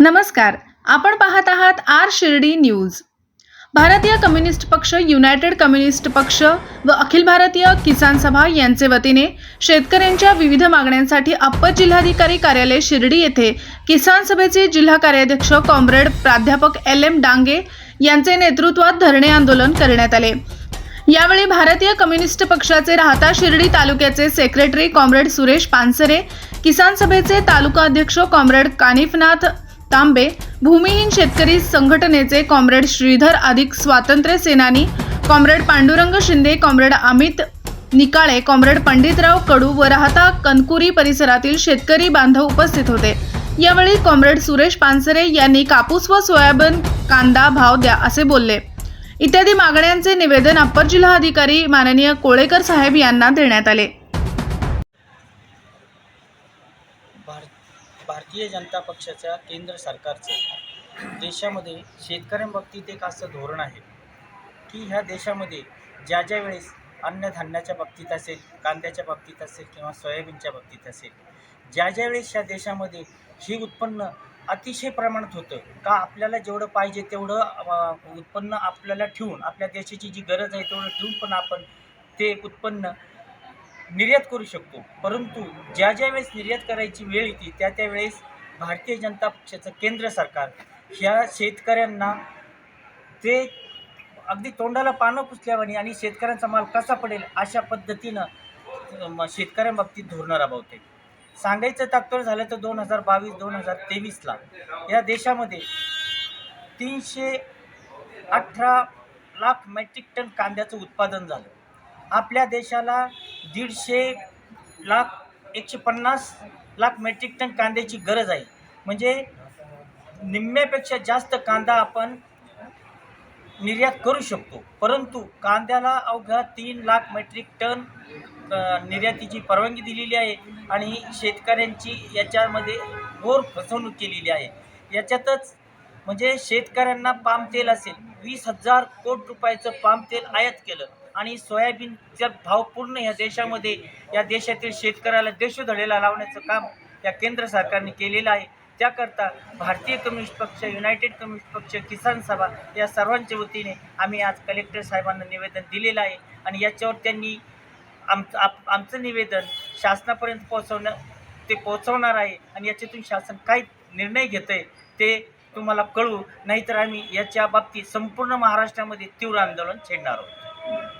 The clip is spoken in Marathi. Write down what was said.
नमस्कार. आपण पाहत आहात आर शिर्डी न्यूज. भारतीय कम्युनिस्ट पक्ष युनायटेड कम्युनिस्ट पक्ष व अखिल भारतीय किसान सभा यांचे वतीने शेतकऱ्यांच्या विविध मागण्यांसाठी अप्पर जिल्हाधिकारी कार्यालय शिर्डी येथे किसान सभेचे जिल्हा कार्याध्यक्ष कॉम्रेड प्राध्यापक एल एम डांगे यांचे नेतृत्वात धरणे आंदोलन करण्यात आले. यावेळी भारतीय कम्युनिस्ट पक्षाचे राहता शिर्डी तालुक्याचे सेक्रेटरी कॉम्रेड सुरेश पानसरे किसान सभेचे तालुका अध्यक्ष कॉम्रेड कानिफनाथ तांबे भूमिहीन शेतकरी संघटनेचे कॉम्रेड श्रीधर अधिक स्वातंत्र्य सेनानी comrade Pandurang Shinde comrade Amit Nikale comrade Panditrao Kadu व राहता कनकुरी परिसरातील शेतकरी बांधव उपस्थित होते. यावेळी कॉम्रेड सुरेश पानसरे यांनी कापूस व सोयाबीन कांदा भाव द्या असे बोलले. इत्यादी मागण्यांचे निवेदन अप्पर जिल्हाधिकारी माननीय कोळेकर साहेब यांना देण्यात आले. भारतीय जनता पक्षाच्या केंद्र सरकारचं. देशामध्ये शेतकऱ्यांबाबतीत एक असं धोरण आहे की ह्या देशामध्ये ज्या ज्या वेळेस अन्नधान्याच्या बाबतीत असेल कांद्याच्या बाबतीत असेल किंवा सोयाबीनच्या बाबतीत असेल ज्या ज्या वेळेस ह्या देशामध्ये हे उत्पन्न अतिशय प्रमाणात होतं का आपल्याला जेवढं पाहिजे तेवढं उत्पन्न आपल्याला ठेवून आपल्या देशाची जी गरज आहे तेवढं ठेवून पण आपण ते उत्पन्न निर्यात करू शकतो. परंतु ज्या ज्या वेळेस निर्यात करायची वेळ येते त्या त्यावेळेस भारतीय जनता पक्षाचं केंद्र सरकार ह्या शेतकऱ्यांना ते अगदी तोंडाला पानं पुसल्यावानी आणि शेतकऱ्यांचा माल कसा पडेल अशा पद्धतीनं शेतकऱ्यांबाबतीत धोरणं राबवते. सांगायचं तात्पर्य झालं तर दोन हजार बावीस दोन हजार तेवीसला या देशामध्ये तीनशे अठरा लाख मेट्रिक टन कांद्याचं उत्पादन झालं. आपल्या देशाला दीडशे लाख एकशे पन्नास लाख मेट्रिक टन कांद्याची गरज आहे. म्हणजे निम्म्यापेक्षा जास्त कांदा आपण निर्यात करू शकतो. परंतु कांद्याला अवघ्या तीन लाख मेट्रिक टन निर्यातीची परवानगी दिलेली आहे आणि शेतकऱ्यांची याच्यामध्ये घोर फसवणूक केलेली आहे. याच्यातच म्हणजे शेतकऱ्यांना पाम तेल असेल वीस हजार कोट रुपयाचं पाम तेल आयात केलं. आणि सोयाबीनचा भाव पूर्ण या देशामध्ये या देशातील शेतकऱ्याला देशोधडेला लावण्याचं काम या केंद्र सरकारने केलेलं आहे. त्याकरता भारतीय कम्युनिस्ट पक्ष युनायटेड कम्युनिस्ट पक्ष किसान सभा या सर्वांच्या वतीने आम्ही आज कलेक्टर साहेबांना निवेदन दिलेलं आहे. आणि याच्यावर त्यांनी आमचं आप आमचं निवेदन शासनापर्यंत पोहोचवणं ते पोहोचवणार आहे. आणि याच्यातून शासन काय निर्णय घेतं आहे ते तुम्हाला कळवू. नाहीतर आम्ही याच्या बाबतीत संपूर्ण महाराष्ट्रामध्ये तीव्र आंदोलन छेडणार आहोत.